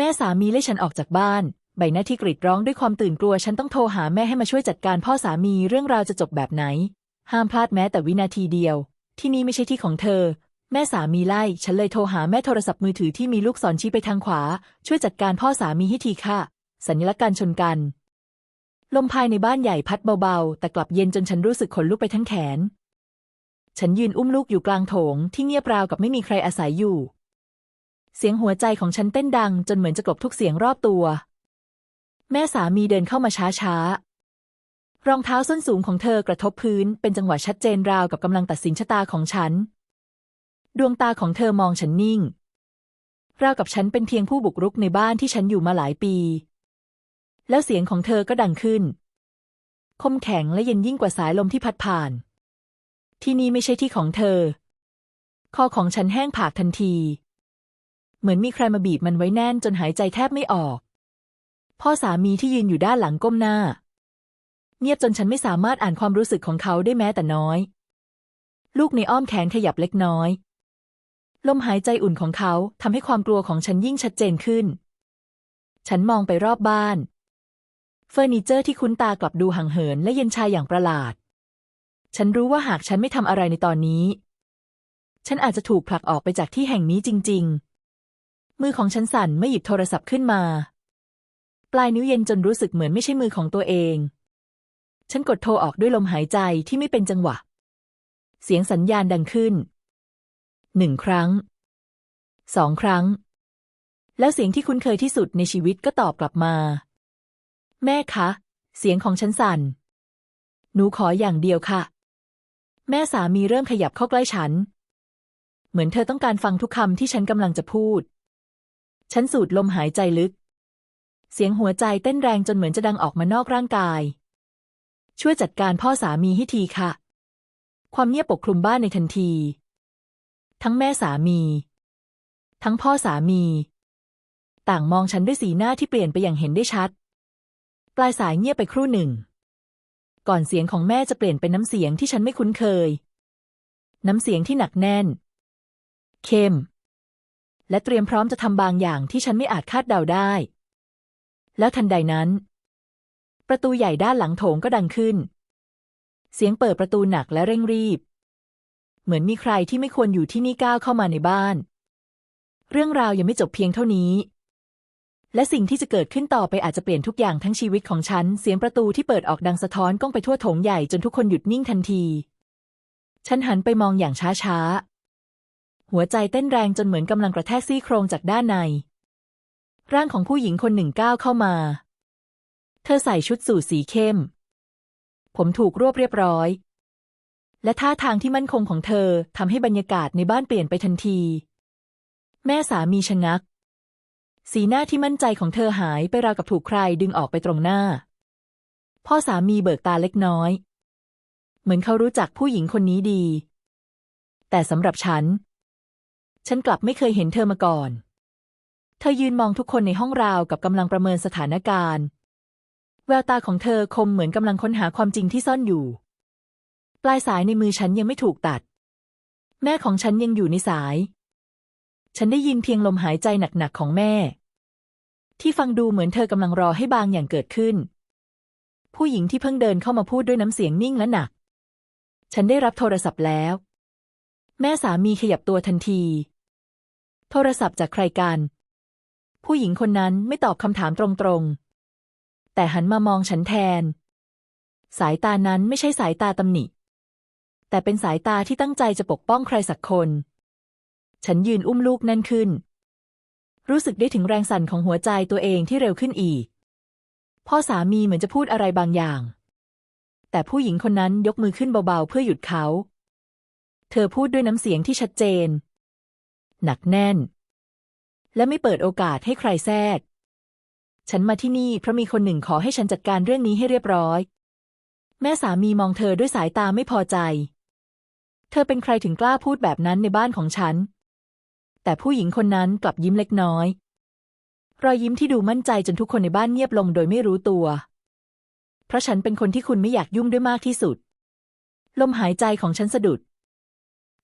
แม่สามีไล่ฉันออกจากบ้าน ใบหน้าที่กรีดร้องด้วยความตื่นกลัว ฉันต้องโทรหาแม่ให้มาช่วยจัดการพ่อสามีเรื่องราวจะจบแบบไหน ห้ามพลาดแม้แต่วินาทีเดียว ที่นี่ไม่ใช่ที่ของเธอ แม่สามีไล่ ฉันเลยโทรหาแม่โทรศัพท์มือถือที่มีลูกศรชี้ไปทางขวา ช่วยจัดการพ่อสามีให้ทีค่ะ สัญลักษณ์การชนกัน ลมภายในบ้านใหญ่พัดเบาๆ แต่กลับเย็นจนฉันรู้สึกขนลุกไปทั้งแขน ฉันยืนอุ้มลูกอยู่กลางโถงที่เงียบราวกับไม่มีใครอาศัยอยู่ เสียงหัวใจของฉันเต้นดังจนเหมือนจะกลบทุกเสียงรอบตัว แม่สามีเดินเข้ามาช้าๆ รองเท้าส้นสูงของเธอกระทบพื้นเป็นจังหวะชัดเจนราวกับกำลังตัดสินชะตาของฉัน ดวงตาของเธอมองฉันนิ่ง ราวกับฉันเป็นเพียงผู้บุกรุกในบ้านที่ฉันอยู่มาหลายปี แล้วเสียงของเธอก็ดังขึ้น คมแข็งและเย็นยิ่งกว่าสายลมที่พัดผ่าน ที่นี่ไม่ใช่ที่ของเธอ คอของฉันแห้งผากทันที เหมือนมีใครมาบีบมันไว้แน่นจนหายใจแทบไม่ออก พ่อสามีที่ยืนอยู่ด้านหลังก้มหน้า เงียบจนฉันไม่สามารถอ่านความรู้สึกของเขาได้แม้แต่น้อย ลูกในอ้อมแขนขยับเล็กน้อย ลมหายใจอุ่นของเขาทำให้ความกลัวของฉันยิ่งชัดเจนขึ้น ฉันมองไปรอบบ้าน เฟอร์นิเจอร์ที่คุ้นตากลับดูห่างเหินและเย็นชาอย่างประหลาด ฉันรู้ว่าหากฉันไม่ทำอะไรในตอนนี้ ฉันอาจจะถูกผลักออกไปจากที่แห่งนี้จริง ๆ มือของฉันสั่นเมื่อหยิบโทรศัพท์ขึ้นมา ปลายนิ้วเย็นจนรู้สึกเหมือนไม่ใช่มือของตัวเอง ฉันกดโทรออกด้วยลมหายใจที่ไม่เป็นจังหวะ เสียงสัญญาณดังขึ้นหนึ่งครั้งสองครั้ง แล้วเสียงที่คุ้นเคยที่สุดในชีวิตก็ตอบกลับมา แม่คะ เสียงของฉันสั่น หนูขออย่างเดียวค่ะ แม่สามีเริ่มขยับเข้าใกล้ฉัน เหมือนเธอต้องการฟังทุกคำที่ฉันกำลังจะพูด ฉันสูดลมหายใจลึก เสียงหัวใจเต้นแรงจนเหมือนจะดังออกมานอกร่างกาย ช่วยจัดการพ่อสามีให้ทีค่ะ ความเงียบปกคลุมบ้านในทันที ทั้งแม่สามี ทั้งพ่อสามี ต่างมองฉันด้วยสีหน้าที่เปลี่ยนไปอย่างเห็นได้ชัด ปลายสายเงียบไปครู่หนึ่ง ก่อนเสียงของแม่จะเปลี่ยนเป็นน้ำเสียงที่ฉันไม่คุ้นเคย น้ำเสียงที่หนักแน่น เข้ม และเตรียมพร้อมจะทำบางอย่างที่ฉันไม่อาจคาดเดาได้ แล้วทันใดนั้น ประตูใหญ่ด้านหลังโถงก็ดังขึ้น เสียงเปิดประตูหนักและเร่งรีบ เหมือนมีใครที่ไม่ควรอยู่ที่นี่ก้าวเข้ามาในบ้าน เรื่องราวยังไม่จบเพียงเท่านี้ และสิ่งที่จะเกิดขึ้นต่อไปอาจจะเปลี่ยนทุกอย่างทั้งชีวิตของฉัน เสียงประตูที่เปิดออกดังสะท้อนก้องไปทั่วโถงใหญ่จนทุกคนหยุดนิ่งทันที ฉันหันไปมองอย่างช้าๆ หัวใจเต้นแรงจนเหมือนกำลังกระแทกซี่โครงจากด้านใน ร่างของผู้หญิงคนหนึ่งก้าวเข้ามา เธอใส่ชุดสูทสีเข้ม ผมถูกรวบเรียบร้อย และท่าทางที่มั่นคงของเธอทำให้บรรยากาศในบ้านเปลี่ยนไปทันที แม่สามีชะงัก สีหน้าที่มั่นใจของเธอหายไปราวกับถูกใครดึงออกไปตรงหน้า พ่อสามีเบิกตาเล็กน้อย เหมือนเขารู้จักผู้หญิงคนนี้ดี แต่สำหรับฉัน ฉันกลับไม่เคยเห็นเธอมาก่อน เธอยืนมองทุกคนในห้องราวกับกำลังประเมินสถานการณ์ แววตาของเธอคมเหมือนกำลังค้นหาความจริงที่ซ่อนอยู่ ปลายสายในมือฉันยังไม่ถูกตัด แม่ของฉันยังอยู่ในสาย ฉันได้ยินเพียงลมหายใจหนักๆของแม่ ที่ฟังดูเหมือนเธอกำลังรอให้บางอย่างเกิดขึ้น ผู้หญิงที่เพิ่งเดินเข้ามาพูดด้วยน้ำเสียงนิ่งและหนัก ฉันได้รับโทรศัพท์แล้ว แม่สามีขยับตัวทันที โทรศัพท์จากใครกัน ผู้หญิงคนนั้นไม่ตอบคำถามตรงๆ แต่หันมามองฉันแทน สายตานั้นไม่ใช่สายตาตำหนิ แต่เป็นสายตาที่ตั้งใจจะปกป้องใครสักคน ฉันยืนอุ้มลูกนั่นขึ้น รู้สึกได้ถึงแรงสั่นของหัวใจตัวเองที่เร็วขึ้นอีก พ่อสามีเหมือนจะพูดอะไรบางอย่าง แต่ผู้หญิงคนนั้นยกมือขึ้นเบาๆเพื่อหยุดเขา เธอพูดด้วยน้ำเสียงที่ชัดเจน หนักแน่น และไม่เปิดโอกาสให้ใครแทรก ฉันมาที่นี่เพราะมีคนหนึ่งขอให้ฉันจัดการเรื่องนี้ให้เรียบร้อย แม่สามีมองเธอด้วยสายตาไม่พอใจ เธอเป็นใครถึงกล้าพูดแบบนั้นในบ้านของฉัน แต่ผู้หญิงคนนั้นกลับยิ้มเล็กน้อย รอยยิ้มที่ดูมั่นใจจนทุกคนในบ้านเงียบลงโดยไม่รู้ตัว เพราะฉันเป็นคนที่คุณไม่อยากยุ่งด้วยมากที่สุด ลมหายใจของฉันสะดุด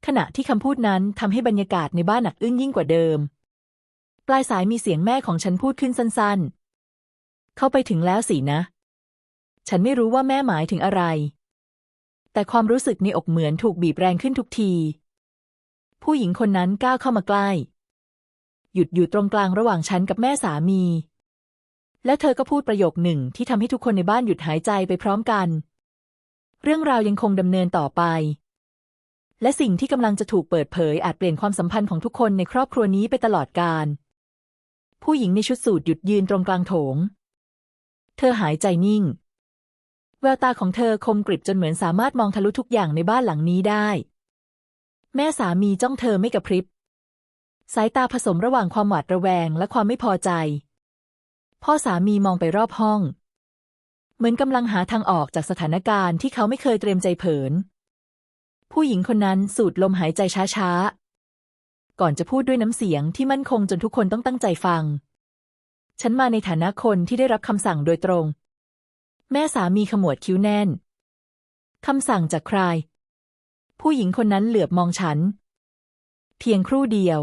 ขณะที่คำพูดนั้นทำให้บรรยากาศในบ้านหนักอึ้งยิ่งกว่าเดิม ปลายสายมีเสียงแม่ของฉันพูดขึ้นสั้นๆ เข้าไปถึงแล้วสินะ ฉันไม่รู้ว่าแม่หมายถึงอะไร แต่ความรู้สึกในอกเหมือนถูกบีบแรงขึ้นทุกที ผู้หญิงคนนั้นก้าวเข้ามาใกล้ หยุดอยู่ตรงกลางระหว่างฉันกับแม่สามี และเธอก็พูดประโยคหนึ่งที่ทำให้ทุกคนในบ้านหยุดหายใจไปพร้อมกัน เรื่องราวยังคงดำเนินต่อไป และสิ่งที่กำลังจะถูกเปิดเผยอาจเปลี่ยนความสัมพันธ์ของทุกคนในครอบครัวนี้ไปตลอดกาลผู้หญิงในชุดสูทหยุดยืนตรงกลางโถง เธอหายใจนิ่ง แววตาของเธอคมกริบจนเหมือนสามารถมองทะลุทุกอย่างในบ้านหลังนี้ได้ แม่สามีจ้องเธอไม่กระพริบ สายตาผสมระหว่างความหวาดระแวงและความไม่พอใจ พ่อสามีมองไปรอบห้อง เหมือนกำลังหาทางออกจากสถานการณ์ที่เขาไม่เคยเตรียมใจเผิน ผู้หญิงคนนั้นสูดลมหายใจช้าๆ ก่อนจะพูดด้วยน้ำเสียงที่มั่นคงจนทุกคนต้องตั้งใจฟัง ฉันมาในฐานะคนที่ได้รับคำสั่งโดยตรง แม่สามีขมวดคิ้วแน่นคำสั่งจากใคร ผู้หญิงคนนั้นเหลือบมองฉัน เพียงครู่เดียว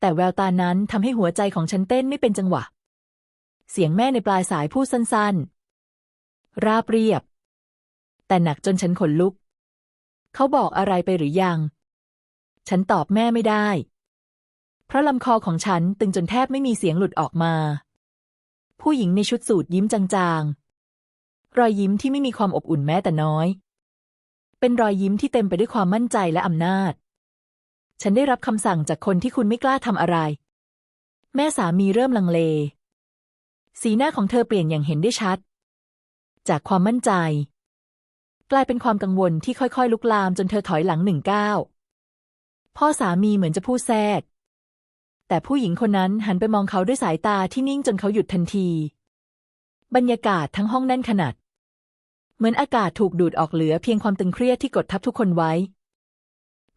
แต่แววตานั้นทำให้หัวใจของฉันเต้นไม่เป็นจังหวะ เสียงแม่ในปลายสายพูดสั้นๆ ราบเรียบ แต่หนักจนฉันขนลุก เขาบอกอะไรไปหรือยัง ฉันตอบแม่ไม่ได้ เพราะลำคอของฉันตึงจนแทบไม่มีเสียงหลุดออกมา ผู้หญิงในชุดสูทยิ้มจางๆ รอยยิ้มที่ไม่มีความอบอุ่นแม้แต่น้อย เป็นรอยยิ้มที่เต็มไปด้วยความมั่นใจและอำนาจ ฉันได้รับคำสั่งจากคนที่คุณไม่กล้าทำอะไร แม่สามีเริ่มลังเล สีหน้าของเธอเปลี่ยนอย่างเห็นได้ชัด จากความมั่นใจ กลายเป็นความกังวลที่ค่อยๆ ลุกลามจนเธอถอยหลังหนึ่งก้าวพ่อสามีเหมือนจะพูดแทรก แต่ผู้หญิงคนนั้นหันไปมองเขาด้วยสายตาที่นิ่งจนเขาหยุดทันที บรรยากาศทั้งห้องแน่นขนาด เหมือนอากาศถูกดูดออกเหลือเพียงความตึงเครียดที่กดทับทุกคนไว้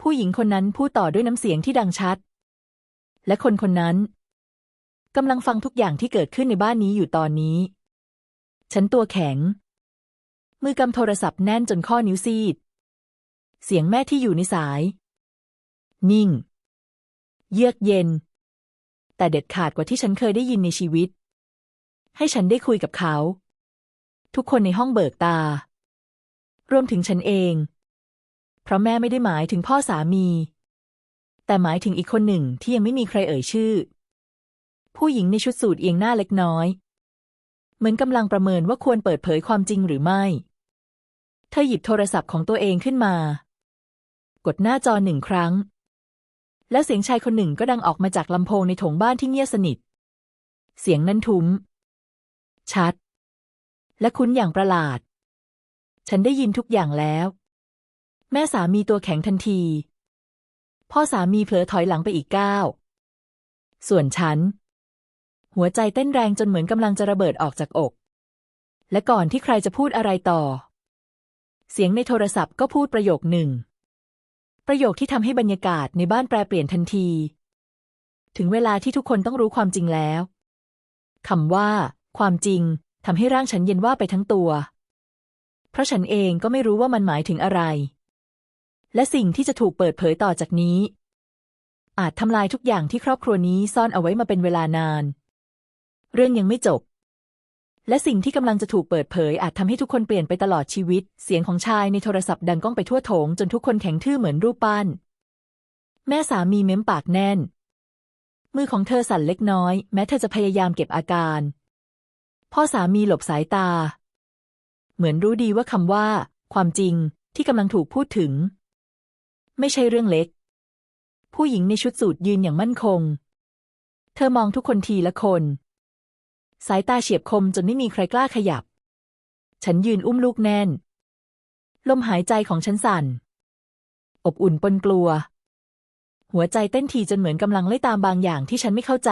ผู้หญิงคนนั้นพูดต่อด้วยน้ำเสียงที่ดังชัด และคนคนนั้นกำลังฟังทุกอย่างที่เกิดขึ้นในบ้านนี้อยู่ตอนนี้ ฉันตัวแข็ง มือกำโทรศัพท์แน่นจนข้อนิ้วซีด เสียงแม่ที่อยู่ในสาย นิ่ง เยือกเย็น แต่เด็ดขาดกว่าที่ฉันเคยได้ยินในชีวิต ให้ฉันได้คุยกับเขา ทุกคนในห้องเบิกตา รวมถึงฉันเอง เพราะแม่ไม่ได้หมายถึงพ่อสามี แต่หมายถึงอีกคนหนึ่งที่ยังไม่มีใครเอ่ยชื่อ ผู้หญิงในชุดสูทเอียงหน้าเล็กน้อย เหมือนกำลังประเมินว่าควรเปิดเผยความจริงหรือไม่ เธอหยิบโทรศัพท์ของตัวเองขึ้นมา กดหน้าจอหนึ่งครั้ง แล้วเสียงชายคนหนึ่งก็ดังออกมาจากลำโพงในโถงบ้านที่เงียบสนิท เสียงนั้นทุ้ม ชัด และคุ้นอย่างประหลาด ฉันได้ยินทุกอย่างแล้ว แม่สามีตัวแข็งทันที พ่อสามีเผลอถอยหลังไปอีกก้าวส่วนฉัน หัวใจเต้นแรงจนเหมือนกำลังจะระเบิดออกจากอก และก่อนที่ใครจะพูดอะไรต่อ เสียงในโทรศัพท์ก็พูดประโยคหนึ่ง ประโยคที่ทำให้บรรยากาศในบ้านแปรเปลี่ยนทันที ถึงเวลาที่ทุกคนต้องรู้ความจริงแล้วคำว่า ความจริงทำให้ร่างฉันเย็นว่าไปทั้งตัว เพราะฉันเองก็ไม่รู้ว่ามันหมายถึงอะไร และสิ่งที่จะถูกเปิดเผยต่อจากนี้ อาจทำลายทุกอย่างที่ครอบครัวนี้ซ่อนเอาไว้มาเป็นเวลานาน เรื่องยังไม่จบ และสิ่งที่กำลังจะถูกเปิดเผยอาจทำให้ทุกคนเปลี่ยนไปตลอดชีวิต เสียงของชายในโทรศัพท์ดังก้องไปทั่วโถงจนทุกคนแข็งทื่อเหมือนรูปปั้น แม่สามีเม้มปากแน่น มือของเธอสั่นเล็กน้อย แม้เธอจะพยายามเก็บอาการ พ่อสามีหลบสายตา เหมือนรู้ดีว่าคำว่า ความจริงที่กำลังถูกพูดถึง ไม่ใช่เรื่องเล็ก ผู้หญิงในชุดสูทยืนอย่างมั่นคง เธอมองทุกคนทีละคน สายตาเฉียบคมจนไม่มีใครกล้าขยับ ฉันยืนอุ้มลูกแน่น ลมหายใจของฉันสั่น อบอุ่นปนกลัว หัวใจเต้นทีจนเหมือนกำลังไล่ตามบางอย่างที่ฉันไม่เข้าใจ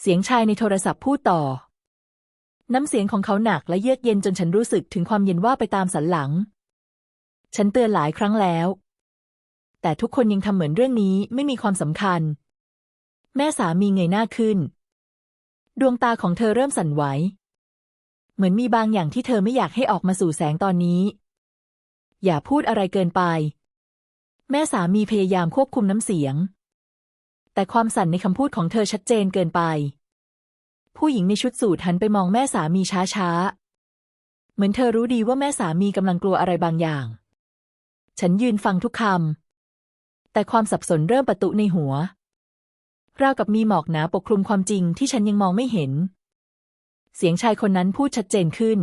เสียงชายในโทรศัพท์พูดต่อ น้ำเสียงของเขาหนักและเยือกเย็นจนฉันรู้สึกถึงความเย็นว่าไปตามสันหลัง ฉันเตือนหลายครั้งแล้ว แต่ทุกคนยังทำเหมือนเรื่องนี้ไม่มีความสำคัญ แม่สามีเงยหน้าขึ้น ดวงตาของเธอเริ่มสั่นไหว เหมือนมีบางอย่างที่เธอไม่อยากให้ออกมาสู่แสงตอนนี้ อย่าพูดอะไรเกินไป แม่สามีพยายามควบคุมน้ำเสียง แต่ความสั่นในคำพูดของเธอชัดเจนเกินไป ผู้หญิงในชุดสูทหันไปมองแม่สามีช้าๆ เหมือนเธอรู้ดีว่าแม่สามีกำลังกลัวอะไรบางอย่าง ฉันยืนฟังทุกคำแต่ความสับสนเริ่มประตุในหัว ราวกับมีหมอกหนาปกคลุมความจริงที่ฉันยังมองไม่เห็น เสียงชายคนนั้นพูดชัดเจนขึ้น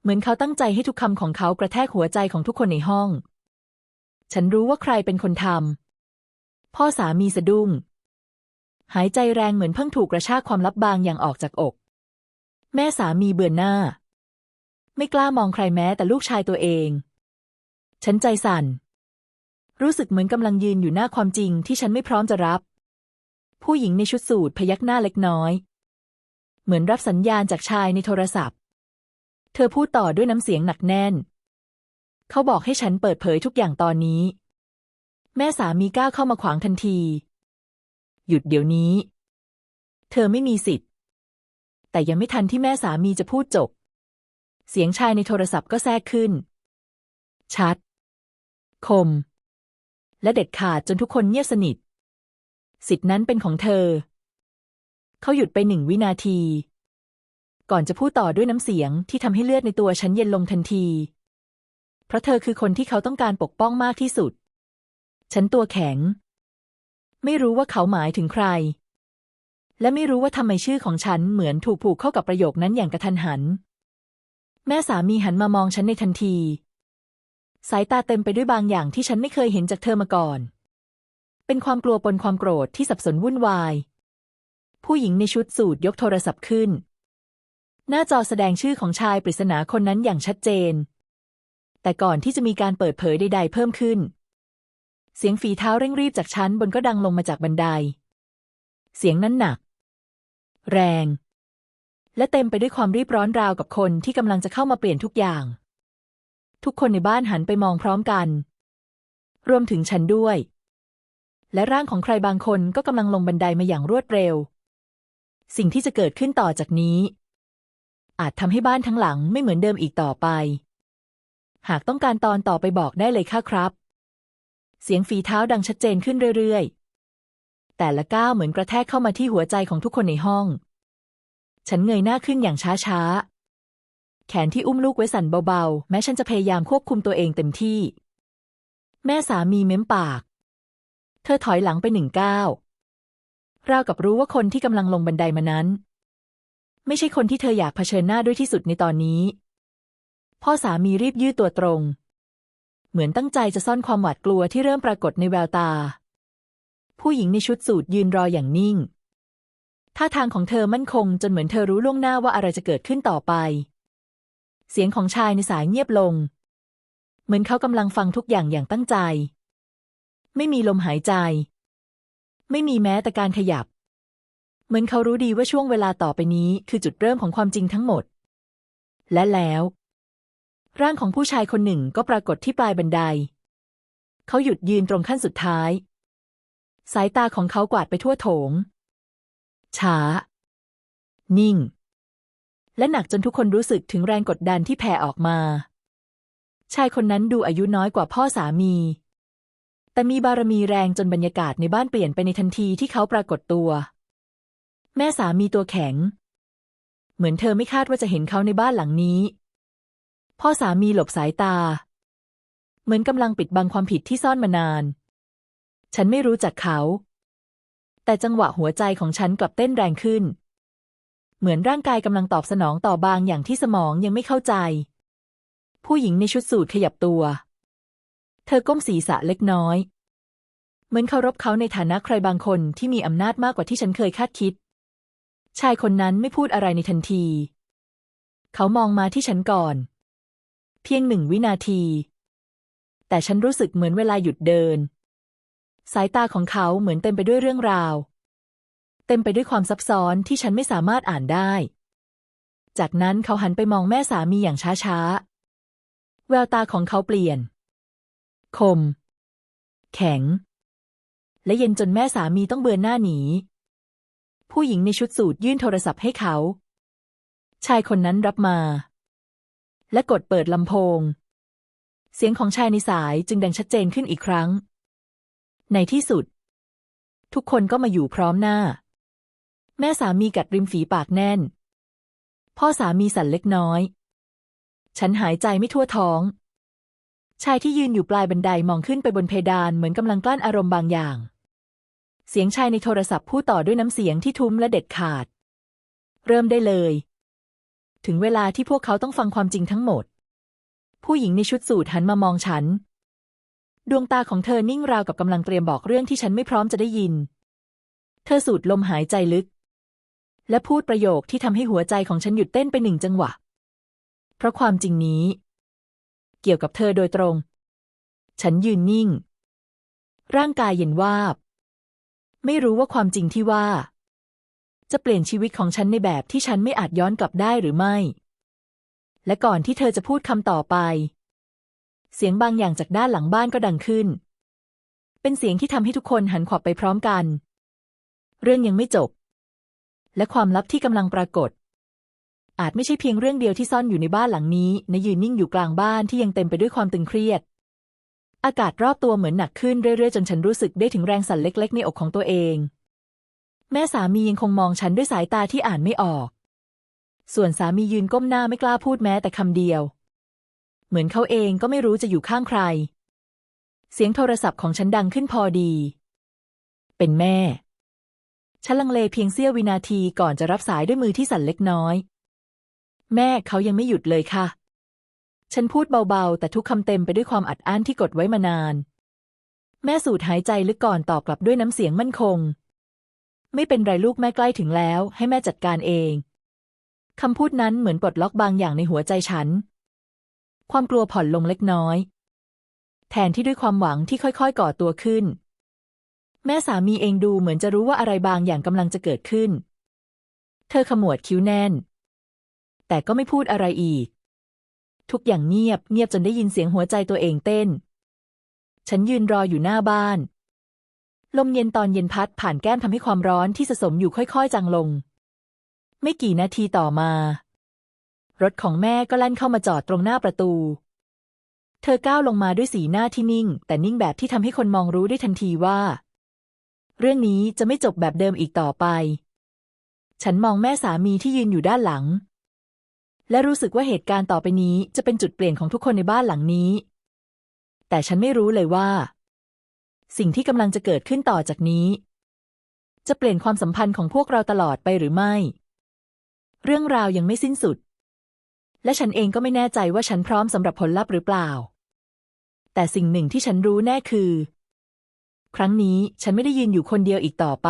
เหมือนเขาตั้งใจให้ทุกคำของเขากระแทกหัวใจของทุกคนในห้อง ฉันรู้ว่าใครเป็นคนทำพ่อสามีสะดุ้ง หายใจแรงเหมือนเพิ่งถูกกระชากความลับบางอย่างออกจากอก แม่สามีเบือนหน้า ไม่กล้ามองใครแม้แต่ลูกชายตัวเอง ฉันใจสั่นรู้สึกเหมือนกำลังยืนอยู่หน้าความจริงที่ฉันไม่พร้อมจะรับ ผู้หญิงในชุดสูทพยักหน้าเล็กน้อย เหมือนรับสัญญาณจากชายในโทรศัพท์ เธอพูดต่อด้วยน้ำเสียงหนักแน่น เขาบอกให้ฉันเปิดเผยทุกอย่างตอนนี้ แม่สามีก้าวเข้ามาขวางทันที หยุดเดี๋ยวนี้ เธอไม่มีสิทธิ์ แต่ยังไม่ทันที่แม่สามีจะพูดจบ เสียงชายในโทรศัพท์ก็แทรกขึ้น ชัด คม และเด็ดขาดจนทุกคนเงียบสนิท สิทธินั้นเป็นของเธอ เขาหยุดไปหนึ่งวินาที ก่อนจะพูดต่อด้วยน้ำเสียงที่ทำให้เลือดในตัวฉันเย็นลงทันที เพราะเธอคือคนที่เขาต้องการปกป้องมากที่สุด ฉันตัวแข็ง ไม่รู้ว่าเขาหมายถึงใคร และไม่รู้ว่าทำไมชื่อของฉันเหมือนถูกผูกเข้ากับประโยคนั้นอย่างกระทันหัน แม่สามีหันมามองฉันในทันที สายตาเต็มไปด้วยบางอย่างที่ฉันไม่เคยเห็นจากเธอมาก่อน เป็นความกลัวปนความโกรธที่สับสนวุ่นวาย ผู้หญิงในชุดสูทยกโทรศัพท์ขึ้น หน้าจอแสดงชื่อของชายปริศนาคนนั้นอย่างชัดเจน แต่ก่อนที่จะมีการเปิดเผยใด ๆ เพิ่มขึ้น เสียงฝีเท้าเร่งรีบจากชั้นบนก็ดังลงมาจากบันได เสียงนั้นหนัก แรง และเต็มไปด้วยความรีบร้อนราวกับคนที่กำลังจะเข้ามาเปลี่ยนทุกอย่าง ทุกคนในบ้านหันไปมองพร้อมกัน รวมถึงฉันด้วย และร่างของใครบางคนก็กำลังลงบันไดมาอย่างรวดเร็ว สิ่งที่จะเกิดขึ้นต่อจากนี้ อาจทำให้บ้านทั้งหลังไม่เหมือนเดิมอีกต่อไป หากต้องการตอนต่อไปบอกได้เลยค่ะครับ เสียงฝีเท้าดังชัดเจนขึ้นเรื่อยๆ แต่ละก้าวเหมือนกระแทกเข้ามาที่หัวใจของทุกคนในห้อง ฉันเงยหน้าขึ้นอย่างช้าๆ แขนที่อุ้มลูกไว้สั่นเบาๆ แม้ฉันจะพยายามควบคุมตัวเองเต็มที่ แม่สามีเม้มปาก เธอถอยหลังไปหนึ่งก้าวราวกับรู้ว่าคนที่กำลังลงบันไดมานั้น ไม่ใช่คนที่เธออยากเผชิญหน้าด้วยที่สุดในตอนนี้ พ่อสามีรีบยืดตัวตรง เหมือนตั้งใจจะซ่อนความหวาดกลัวที่เริ่มปรากฏในแววตา ผู้หญิงในชุดสูทยืนรออย่างนิ่ง ท่าทางของเธอมั่นคงจนเหมือนเธอรู้ล่วงหน้าว่าอะไรจะเกิดขึ้นต่อไป เสียงของชายในสายเงียบลง เหมือนเขากำลังฟังทุกอย่างอย่างตั้งใจ ไม่มีลมหายใจ ไม่มีแม้แต่การขยับ เหมือนเขารู้ดีว่าช่วงเวลาต่อไปนี้คือจุดเริ่มของความจริงทั้งหมด และแล้ว ร่างของผู้ชายคนหนึ่งก็ปรากฏที่ปลายบันได เขาหยุดยืนตรงขั้นสุดท้าย สายตาของเขากวาดไปทั่วโถง ช้า นิ่ง และหนักจนทุกคนรู้สึกถึงแรงกดดันที่แผ่ออกมา ชายคนนั้นดูอายุน้อยกว่าพ่อสามี แต่มีบารมีแรงจนบรรยากาศในบ้านเปลี่ยนไปในทันทีที่เขาปรากฏตัว แม่สามีตัวแข็ง เหมือนเธอไม่คาดว่าจะเห็นเขาในบ้านหลังนี้ พ่อสามีหลบสายตา เหมือนกำลังปิดบังความผิดที่ซ่อนมานาน ฉันไม่รู้จักเขา แต่จังหวะหัวใจของฉันกลับเต้นแรงขึ้น เหมือนร่างกายกำลังตอบสนองต่อบางอย่างที่สมองยังไม่เข้าใจ ผู้หญิงในชุดสูทขยับตัว ธอก้มศีรษะเล็กน้อย เหมือนเคารพเขาในฐานะใครบางคนที่มีอำนาจมากกว่าที่ฉันเคยคาดคิด ชายคนนั้นไม่พูดอะไรในทันที เขามองมาที่ฉันก่อน เพียงหนึ่งวินาที แต่ฉันรู้สึกเหมือนเวลาหยุดเดิน สายตาของเขาเหมือนเต็มไปด้วยเรื่องราว เต็มไปด้วยความซับซ้อนที่ฉันไม่สามารถอ่านได้ จากนั้นเขาหันไปมองแม่สามีอย่างช้าๆแววตาของเขาเปลี่ยน คม แข็ง และเย็นจนแม่สามีต้องเบือนหน้าหนี ผู้หญิงในชุดสูทยื่นโทรศัพท์ให้เขา ชายคนนั้นรับมา และกดเปิดลำโพง เสียงของชายในสายจึงดังชัดเจนขึ้นอีกครั้ง ในที่สุด ทุกคนก็มาอยู่พร้อมหน้า แม่สามีกัดริมฝีปากแน่น พ่อสามีสั่นเล็กน้อย ฉันหายใจไม่ทั่วท้อง ชายที่ยืนอยู่ปลายบันไดมองขึ้นไปบนเพดานเหมือนกำลังกลั้นอารมณ์บางอย่าง เสียงชายในโทรศัพท์พูดต่อด้วยน้ำเสียงที่ทุ้มและเด็ดขาด เริ่มได้เลย ถึงเวลาที่พวกเขาต้องฟังความจริงทั้งหมด ผู้หญิงในชุดสูทหันมามองฉัน ดวงตาของเธอนิ่งราวกับกำลังเตรียมบอกเรื่องที่ฉันไม่พร้อมจะได้ยิน เธอสูดลมหายใจลึก และพูดประโยคที่ทำให้หัวใจของฉันหยุดเต้นไปหนึ่งจังหวะ เพราะความจริงนี้ เกี่ยวกับเธอโดยตรง ฉันยืนนิ่ง ร่างกายเย็นวาบ ไม่รู้ว่าความจริงที่ว่า จะเปลี่ยนชีวิตของฉันในแบบที่ฉันไม่อาจย้อนกลับได้หรือไม่ และก่อนที่เธอจะพูดคำต่อไป เสียงบางอย่างจากด้านหลังบ้านก็ดังขึ้น เป็นเสียงที่ทำให้ทุกคนหันขวับไปพร้อมกัน เรื่องยังไม่จบ และความลับที่กำลังปรากฏ อาจไม่ใช่เพียงเรื่องเดียวที่ซ่อนอยู่ในบ้านหลังนี้นยืนนิ่งอยู่กลางบ้านที่ยังเต็มไปด้วยความตึงเครียด อากาศรอบตัวเหมือนหนักขึ้นเรื่อยๆ จนฉันรู้สึกได้ถึงแรงสั่นเล็ก ๆ ในอกของตัวเอง แม่สามียังคงมองฉันด้วยสายตาที่อ่านไม่ออก ส่วนสามียืนก้มหน้าไม่กล้าพูดแม้แต่คำเดียว เหมือนเขาเองก็ไม่รู้จะอยู่ข้างใคร เสียงโทรศัพท์ของฉันดังขึ้นพอดี เป็นแม่ฉันลังเลเพียงเสี้ยววินาทีก่อนจะรับสายด้วยมือที่สั่นเล็กน้อย แม่เขายังไม่หยุดเลยค่ะ ฉันพูดเบาๆ แต่ทุกคำเต็มไปด้วยความอัดอั้นที่กดไว้มานาน แม่สูดหายใจลึกก่อนตอบกลับด้วยน้ำเสียงมั่นคง ไม่เป็นไรลูกแม่ใกล้ถึงแล้ว ให้แม่จัดการเองคำพูดนั้นเหมือนปลดล็อกบางอย่างในหัวใจฉัน ความกลัวผ่อนลงเล็กน้อย แทนที่ด้วยความหวังที่ค่อยๆ ก่อตัวขึ้น แม่สามีเองดูเหมือนจะรู้ว่าอะไรบางอย่างกำลังจะเกิดขึ้น เธอขมวดคิ้วแน่น แต่ก็ไม่พูดอะไรอีก ทุกอย่างเงียบเงียบจนได้ยินเสียงหัวใจตัวเองเต้น ฉันยืนรออยู่หน้าบ้าน ลมเย็นตอนเย็นพัดผ่านแก้มทำให้ความร้อนที่สะสมอยู่ค่อยๆจางลง ไม่กี่นาทีต่อมา รถของแม่ก็แล่นเข้ามาจอดตรงหน้าประตู เธอก้าวลงมาด้วยสีหน้าที่นิ่ง แต่นิ่งแบบที่ทำให้คนมองรู้ได้ทันทีว่า เรื่องนี้จะไม่จบแบบเดิมอีกต่อไปฉันมองแม่สามีที่ยืนอยู่ด้านหลัง และรู้สึกว่าเหตุการณ์ต่อไปนี้จะเป็นจุดเปลี่ยนของทุกคนในบ้านหลังนี้ แต่ฉันไม่รู้เลยว่า สิ่งที่กำลังจะเกิดขึ้นต่อจากนี้ จะเปลี่ยนความสัมพันธ์ของพวกเราตลอดไปหรือไม่ เรื่องราวยังไม่สิ้นสุด และฉันเองก็ไม่แน่ใจว่าฉันพร้อมสำหรับผลลัพธ์หรือเปล่า แต่สิ่งหนึ่งที่ฉันรู้แน่คือ ครั้งนี้ฉันไม่ได้ยืนอยู่คนเดียวอีกต่อไป